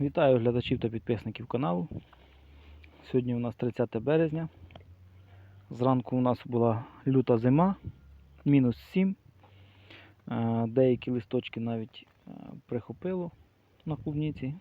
Вітаю глядачів та підписників каналу. Сьогодні у нас 30 березня. Зранку у нас була люта зима, мінус 7. Е, Деякі листочки навіть е, прихопило на клубніці. Е,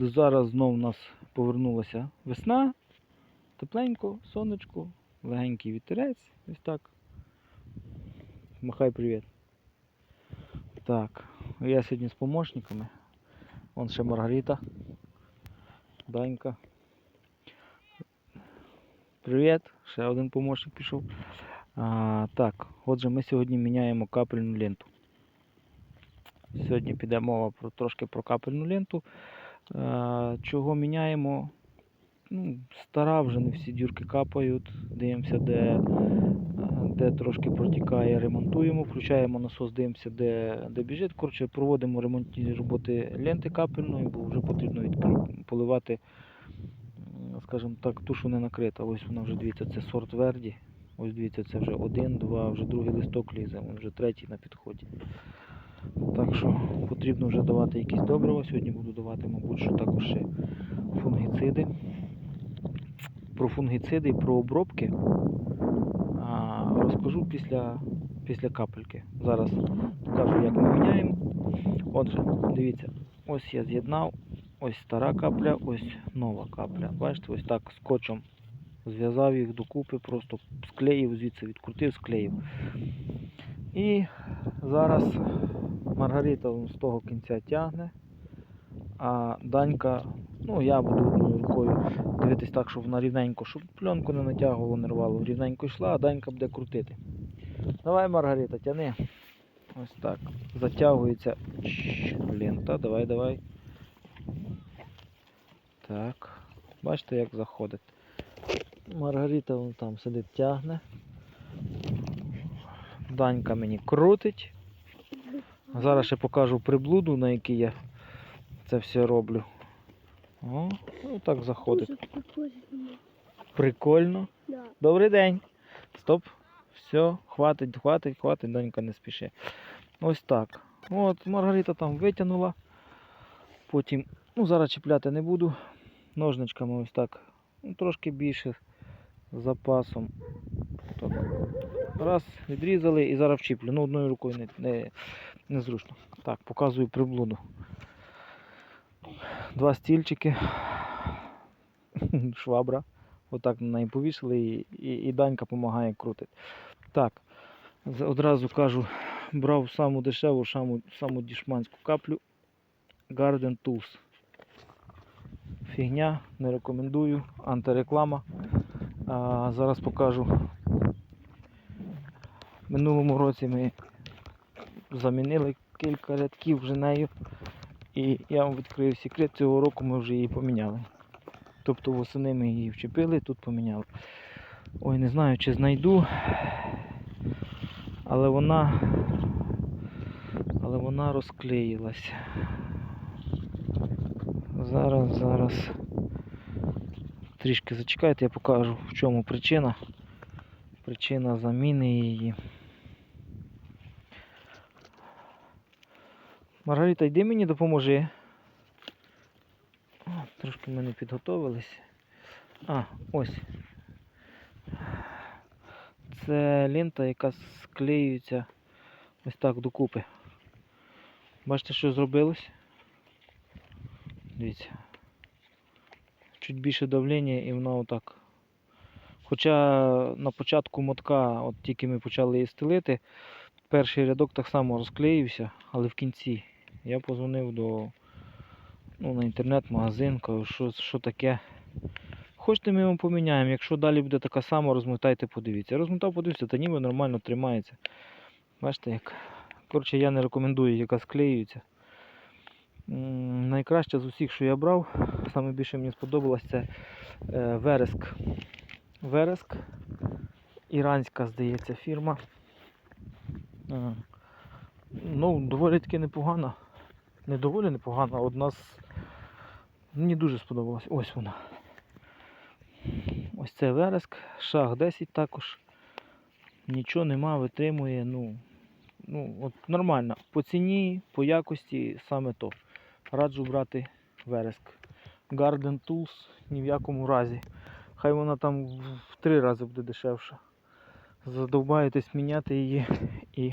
Зараз знову у нас повернулася весна. Тепленько, сонечко, легенький вітерець. Ось так. Махай привіт. Так, я сьогодні з помощниками. Вон ще Маргарита. Данька. Привіт, ще один помощник пішов. А, так, отже, ми сьогодні міняємо капельну ленту. Сьогодні піде мова про, трошки про капельну ленту. А, чого міняємо? Ну, стара вже не всі дюрки капають. Дивимося, де, де трошки протікає, ремонтуємо, включаємо насос, дивимося, де, де біжить. Коротше, проводимо ремонтні роботи ленти капельної, бо вже потрібно поливати, скажімо так, ту, що не накрита. Ось вона вже дивіться, це сорт Верді. Ось дивіться, це вже один, два, вже другий листок лізе, він вже третій на підході. Так що потрібно вже давати якісь добрива. Сьогодні буду давати, мабуть, що також ще фунгіциди. Про фунгіциди і про обробки розкажу після, після капельки. Зараз покажу, як ми міняємо. Отже, дивіться, ось я з'єднав, ось стара капля, ось нова капля. Бачите, ось так скотчем зв'язав їх докупи, просто склеїв, звідси відкрутив, склеїв. І зараз Маргарита з того кінця тягне, а Данька, ну я буду одною рукою дивитись так, щоб вона рівненько, щоб пленку не натягувало, не рвало, рівненько йшла, а Данька буде крутити. Давай, Маргарита, тяни. Ось так. Затягується лента. Давай, давай. Так. Бачите, як заходить. Маргарита вон там сидить, тягне. Данька мені крутить. Зараз ще покажу приблуду, на якій я це все роблю. О, ну так заходить. Прикольно. Прикольно. Да. Добрий день. Стоп. Все, хватить, хватить, хватить, донька не спіши. Ось так. От, Маргарита там витягнула. Потім, ну зараз чіпляти не буду. Ножничками ось так. Ну, трошки більше з запасом. Так. Раз, відрізали і зараз вчіплю. Ну, одною рукою не, не, незручно. Так, показую приблуду. Два стільчики. Швабра. Отак на неї повісили і, і, і Данька допомагає крутити. Так, одразу кажу, брав саму дешеву, саму, саму дішманську каплю Garden Tools. Фігня, не рекомендую, антиреклама. А, зараз покажу. Минулому році ми замінили кілька рядків вже нею. І я вам відкрию секрет, цього року ми вже її поміняли. Тобто восени ми її вчепили, тут поміняли. Ой, не знаю, чи знайду. Але вона. Але вона розклеїлась. Зараз, зараз. Трішки зачекайте, я покажу в чому причина. Причина заміни її. Маргарита, йди мені допоможи. О, Трошки ми не підготовились. А, ось. Це лента, яка склеюється ось так докупи. Бачите, що зробилось? Дивіться. Чуть більше давлення і воно отак. Хоча на початку мотка, от тільки ми почали її стелити, перший рядок так само розклеївся, але в кінці я позвонив до ну, на інтернет-магазин, кажу, що, що таке. Хочете, ми вам поміняємо. Якщо далі буде така сама, розмотайте, подивіться. Розмотав, подивився, та ніби нормально тримається. Бачите як. Коротше, я не рекомендую, яка склеюється. М, Найкраще з усіх, що я брав, саме більше мені сподобалось, це е, вереск. Вереск. Іранська, здається, фірма. Ну, доволі таки непогана. Не доволі непогана, одна з. Мені дуже сподобалась. Ось вона. Ось це вереск, шаг 10 також. Нічого нема, витримує, ну, ну, от нормально. По ціні, по якості саме то. Раджу брати вереск. Garden Tools ні в якому разі. Хай вона там в три рази буде дешевша. Задовбаєтесь міняти її і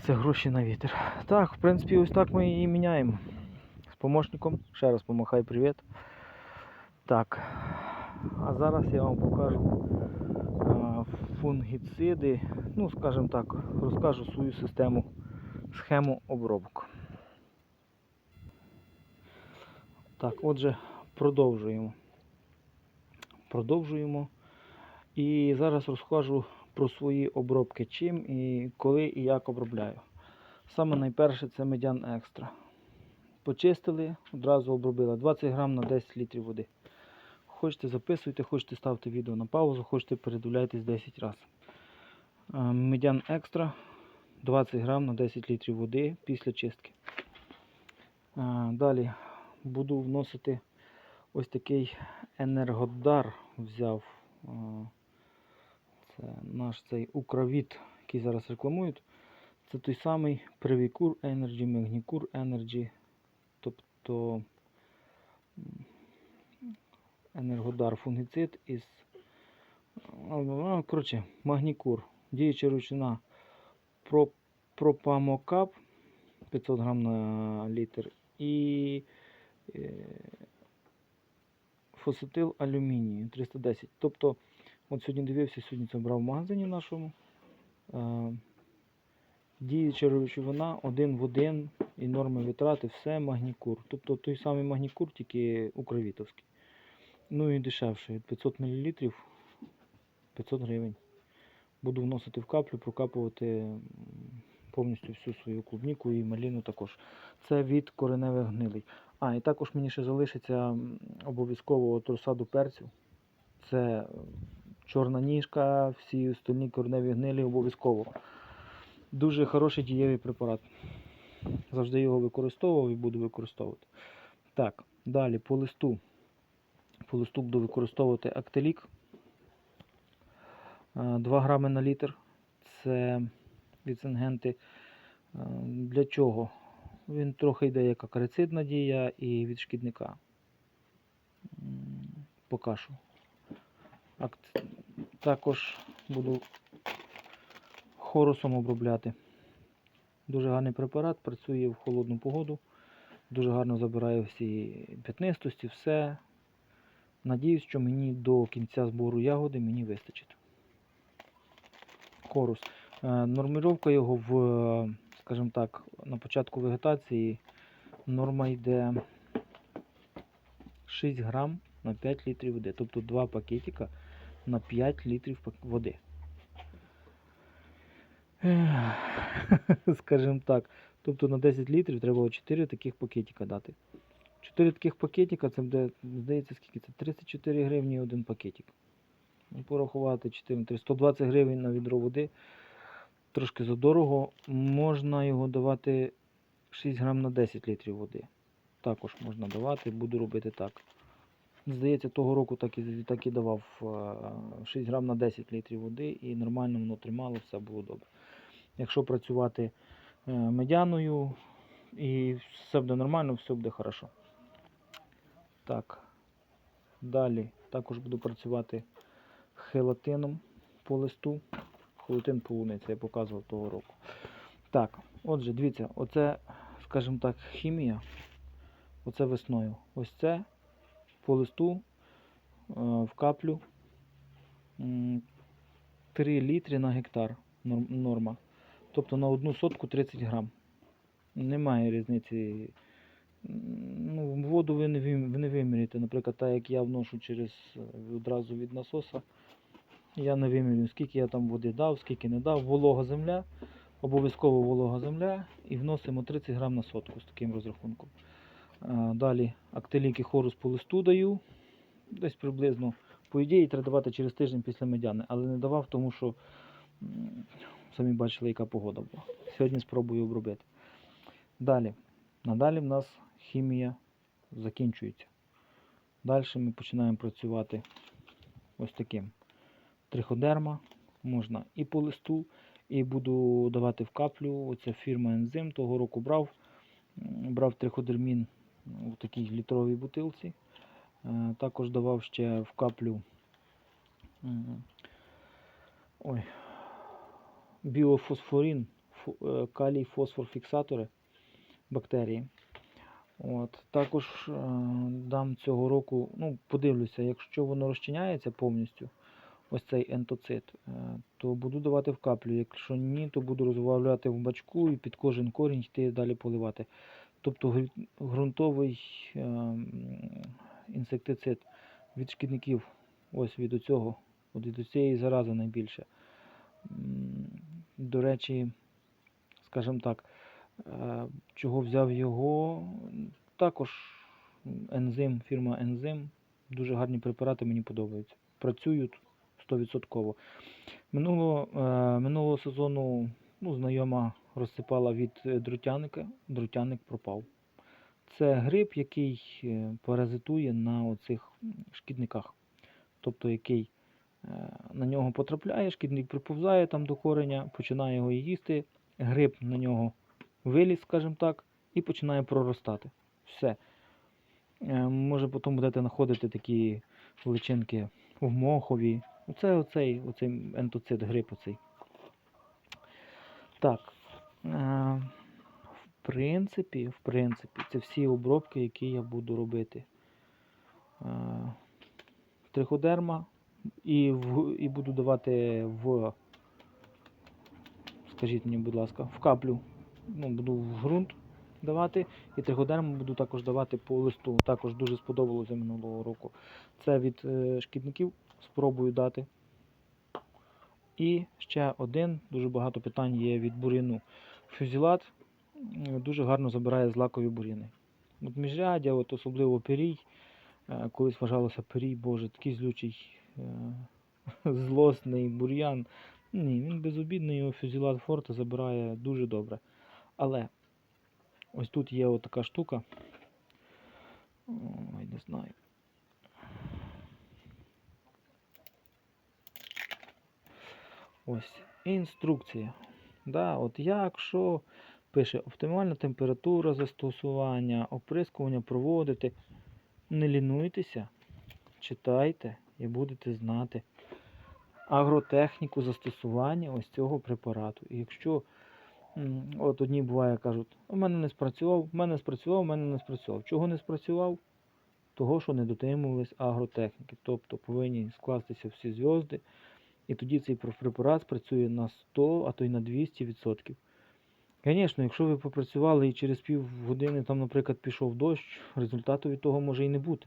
це гроші на вітер. Так, в принципі, ось так ми її міняємо. З помощником. Ще раз помахай привіт. Так. А зараз я вам покажу фунгіциди. Ну, скажімо так, розкажу свою систему, схему обробок. Так, отже, продовжуємо. Продовжуємо. І зараз розкажу про свої обробки, чим і коли і як обробляю. Саме найперше це медян екстра. Почистили, одразу обробили 20 грам на 10 літрів води. Хочете записуйте, хочете ставте відео на паузу, хочете передивляйтесь 10 разів. Медян екстра 20 грам на 10 літрів води після чистки. Далі буду вносити ось такий енергодар взяв. Це наш цей Укравіт, який зараз рекламують. Це той самий Привікур Energy, Магнікур Energy. Тобто енергодар фунгіцид із коротше, Магнікур. Діюча ручина Про- Пропамокап 500 грам на літр і е, фосетил алюмінію 310. Тобто, от сьогодні дивився, сьогодні це брав в магазині нашому. Е, Діюча речовина один в один і норми витрати, все магнікур. Тобто той самий магнікур, тільки укровітовський. Ну і дешевший. 500 мл 500 гривень. Буду вносити в каплю, прокапувати повністю всю свою клубніку і маліну також. Це від кореневих гнилей. А, і також мені ще залишиться обов'язково розсаду перцю. Це чорна ніжка, всі остальні кореневі гнилі обов'язково. Дуже хороший дієвий препарат. Завжди його використовував і буду використовувати. Так, далі по листу. По листу буду використовувати Актелік. 2 грами на літр. Це від Сингенти. Е, Для чого? Він трохи йде як акарицидна дія і від шкідника. М, По кашу. Акт... Також буду хорусом обробляти. Дуже гарний препарат, працює в холодну погоду. Дуже гарно забирає всі п'ятнистості, все. Надіюсь, що мені до кінця збору ягоди мені вистачить. Хорус. Е, Норміровка його в, скажімо так, на початку вегетації норма йде 6 грам на 5 літрів води. Тобто 2 пакетика на 5 літрів води. Скажімо так. Тобто на 10 літрів треба 4 таких пакетика дати. 4 таких пакетика, це буде, здається, скільки це? 34 гривні один пакетик. Ну, Порахувати 4, 3, 120 гривень на відро води. Трошки задорого. Можна його давати 6 грам на 10 літрів води. Також можна давати, буду робити так. Здається, того року так і, так і давав е, 6 грам на 10 літрів води і нормально воно тримало, все було добре. Якщо працювати е, медяною і все буде нормально, все буде хорошо. Так. Далі також буду працювати хелатином по листу. Хелатин полуниця я показував того року. Так, отже, дивіться, оце, скажімо так, хімія. Оце весною. Ось це по листу е, в каплю 3 літри на гектар норма. Тобто на одну сотку 30 грам. Немає різниці. Ну, воду ви не, вим- виміряєте. Наприклад, так як я вношу через е, одразу від насоса. Я не вимірюю, скільки я там води дав, скільки не дав. Волога земля, обов'язково волога земля і вносимо 30 грам на сотку з таким розрахунком. Далі актилік хорус по листу даю. Десь приблизно. По ідеї треба давати через тиждень після медяни, але не давав, тому що самі бачили, яка погода була. Сьогодні спробую обробити. Далі. Надалі в нас хімія закінчується. Далі ми починаємо працювати ось таким. Триходерма можна і по листу, і буду давати в каплю. Це фірма Ензим. Того року брав. Брав триходермін у такій літровій бутилці. Е, Також давав ще в каплю ой, біофосфорін, е, калій фосфор фіксатори бактерії. От. Також е, дам цього року, ну, подивлюся, якщо воно розчиняється повністю, ось цей ентоцит, то буду давати в каплю. Якщо ні, то буду розбавляти в бачку і під кожен корінь йти далі поливати. Тобто ґрунтовий е, інсектицид від шкідників, ось від оцього, от від цієї зарази найбільше. До речі, скажімо так, е, чого взяв його, також ензим, фірма Ензим. Дуже гарні препарати, мені подобаються. Працюють 100%. Минулого, е, минулого сезону ну, знайома розсипала від е, друтяника, друтяник пропав. Це гриб, який е, паразитує на оцих шкідниках. Тобто, який е, на нього потрапляє, шкідник приповзає там до кореня, починає його їсти, гриб на нього виліз, скажімо так, і починає проростати. Все. Може потім будете знаходити такі личинки в мохові. Оце оцей, оцей ентоцит, гриб оцей. Так. Е, в принципі, в принципі, це всі обробки, які я буду робити. Е, триходерма і, в, і буду давати в, скажіть мені, будь ласка, в каплю. Ну, буду в ґрунт давати. І триходерму буду також давати по листу. Також дуже сподобалося минулого року. Це від е, шкідників спробую дати. І ще один, дуже багато питань є від бур'яну. Фюзілат дуже гарно забирає злакові бур'яни. От міжрядя, от особливо пирій. Е, Колись вважалося пирій, боже, такий злючий, е, злосний бур'ян. Ні, він безобідний, його фюзілат форте забирає дуже добре. Але ось тут є от така штука. Ой, не знаю. Ось інструкція. Да, от як, пише оптимальна температура застосування, оприскування проводити. Не лінуйтеся, читайте і будете знати агротехніку застосування ось цього препарату. І якщо от одні буває кажуть, у мене не спрацював, у мене спрацював, у мене не спрацював. Чого не спрацював? Того, що не дотримувались агротехніки. Тобто повинні скластися всі зв'язки, і тоді цей препарат спрацює на 100, а то й на 200%. Звісно, якщо ви попрацювали і через пів години, там, наприклад, пішов дощ, результату від того може і не бути.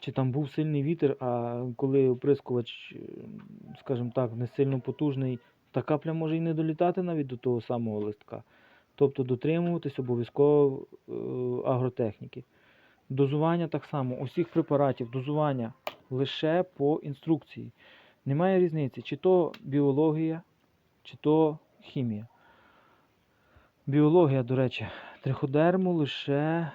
Чи там був сильний вітер, а коли оприскувач, скажімо так, не сильно потужний, та капля може і не долітати навіть до того самого листка. Тобто дотримуватись обов'язково е, агротехніки. Дозування так само, усіх препаратів, дозування лише по інструкції. Немає різниці, чи то біологія, чи то хімія. Біологія, до речі, триходерму лише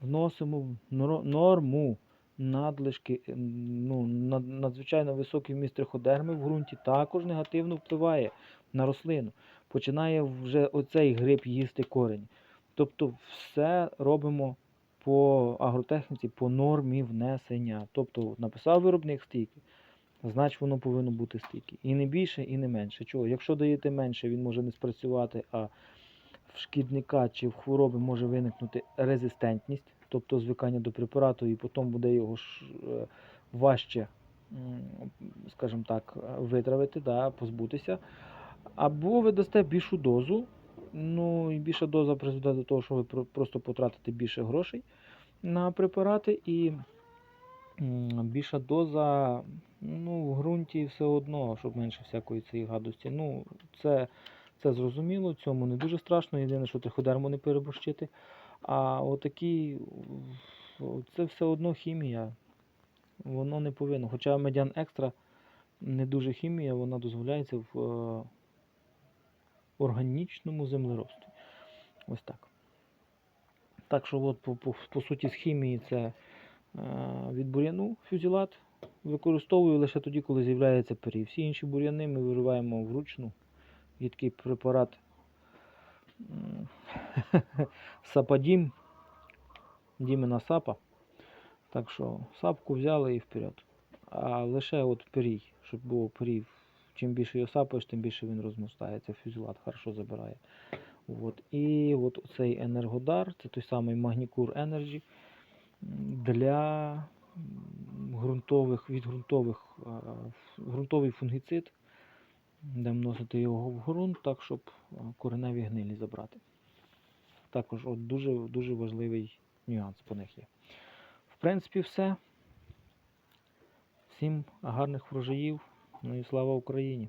вносимо в норму надлишки, е, ну, надзвичайно високий вміст триходерми в ґрунті також негативно впливає на рослину. Починає вже оцей гриб їсти корень. Тобто все робимо по агротехніці, по нормі внесення. Тобто написав виробник стільки, значить воно повинно бути стільки. І не більше, і не менше. Чого? Якщо даєте менше, він може не спрацювати, а в шкідника чи в хвороби може виникнути резистентність, тобто звикання до препарату, і потім буде його е, важче, скажімо так, витравити, да, позбутися. Або ви дасте більшу дозу, ну і більша доза призведе до того, що ви просто потратите більше грошей на препарати, і більша доза ну, в ґрунті все одно, щоб менше всякої цієї гадості. Ну, це, це зрозуміло, цьому не дуже страшно. Єдине, що триходерму не переборщити. А отакі, це все одно хімія. Воно не повинно. Хоча медян екстра не дуже хімія, вона дозволяється в е, органічному землеробстві. Ось так. Так що, от, по, по, по суті, з хімії це від бур'яну фюзілат. Використовую лише тоді, коли з'являється пирій. Всі інші бур'яни ми вириваємо вручну. Є такий препарат Сападім. Дімена сапа. Так що сапку взяли і вперед. А лише от пирій, щоб було пирій. Чим більше його сапаєш, тим більше він розмостається. Фюзелат хорошо забирає. От. І от цей енергодар, це той самий Magnicure Energy для ґрунтових, від ґрунтових, ґрунтовий фунгіцид, де вносити його в ґрунт, так, щоб кореневі гнилі забрати. Також от дуже, дуже важливий нюанс по них є. В принципі, все. Всім гарних врожаїв. Ну і слава Україні!